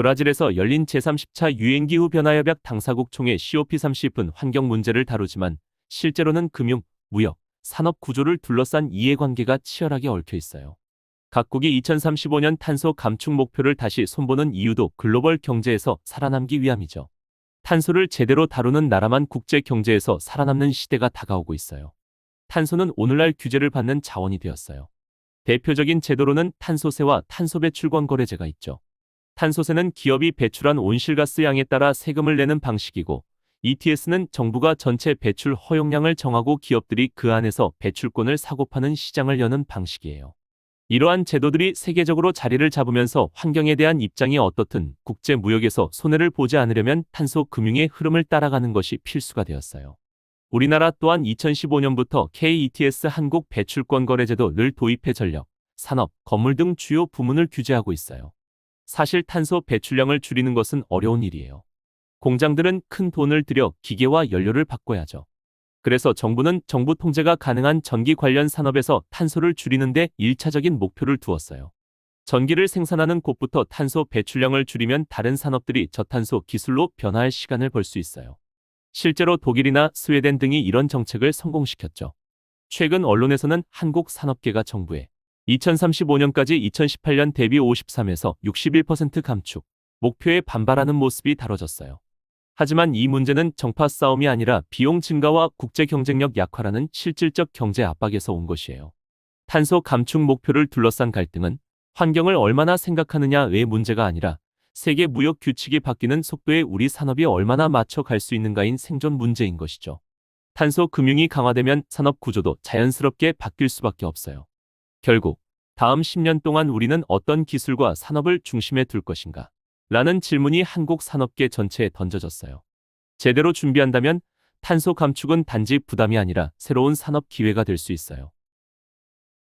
브라질에서 열린 제30차 유엔기후 변화협약 당사국 총회 COP30은 환경 문제를 다루지만 실제로는 금융, 무역, 산업 구조를 둘러싼 이해관계가 치열하게 얽혀 있어요. 각국이 2035년 탄소 감축 목표를 다시 손보는 이유도 글로벌 경제에서 살아남기 위함이죠. 탄소를 제대로 다루는 나라만 국제 경제에서 살아남는 시대가 다가오고 있어요. 탄소는 오늘날 규제를 받는 자원이 되었어요. 대표적인 제도로는 탄소세와 탄소 배출권 거래제가 있죠. 탄소세는 기업이 배출한 온실가스 양에 따라 세금을 내는 방식이고 ETS는 정부가 전체 배출 허용량을 정하고 기업들이 그 안에서 배출권을 사고 파는 시장을 여는 방식이에요. 이러한 제도들이 세계적으로 자리를 잡으면서 환경에 대한 입장이 어떻든 국제 무역에서 손해를 보지 않으려면 탄소 금융의 흐름을 따라가는 것이 필수가 되었어요. 우리나라 또한 2015년부터 KETS 한국 배출권 거래제도를 도입해 전력, 산업, 건물 등 주요 부문을 규제하고 있어요. 사실 탄소 배출량을 줄이는 것은 어려운 일이에요. 공장들은 큰 돈을 들여 기계와 연료를 바꿔야죠. 그래서 정부는 정부 통제가 가능한 전기 관련 산업에서 탄소를 줄이는데 1차적인 목표를 두었어요. 전기를 생산하는 곳부터 탄소 배출량을 줄이면 다른 산업들이 저탄소 기술로 변화할 시간을 벌 수 있어요. 실제로 독일이나 스웨덴 등이 이런 정책을 성공시켰죠. 최근 언론에서는 한국 산업계가 정부에 2035년까지 2018년 대비 53에서 61% 감축 목표에 반발하는 모습이 다뤄졌어요. 하지만 이 문제는 정파 싸움이 아니라 비용 증가와 국제 경쟁력 약화라는 실질적 경제 압박에서 온 것이에요. 탄소 감축 목표를 둘러싼 갈등은 환경을 얼마나 생각하느냐의 문제가 아니라 세계 무역 규칙이 바뀌는 속도에 우리 산업이 얼마나 맞춰 갈 수 있는가인 생존 문제인 것이죠. 탄소 금융이 강화되면 산업 구조도 자연스럽게 바뀔 수밖에 없어요. 결국 다음 10년 동안 우리는 어떤 기술과 산업을 중심에 둘 것인가? 라는 질문이 한국 산업계 전체에 던져졌어요. 제대로 준비한다면 탄소 감축은 단지 부담이 아니라 새로운 산업 기회가 될 수 있어요.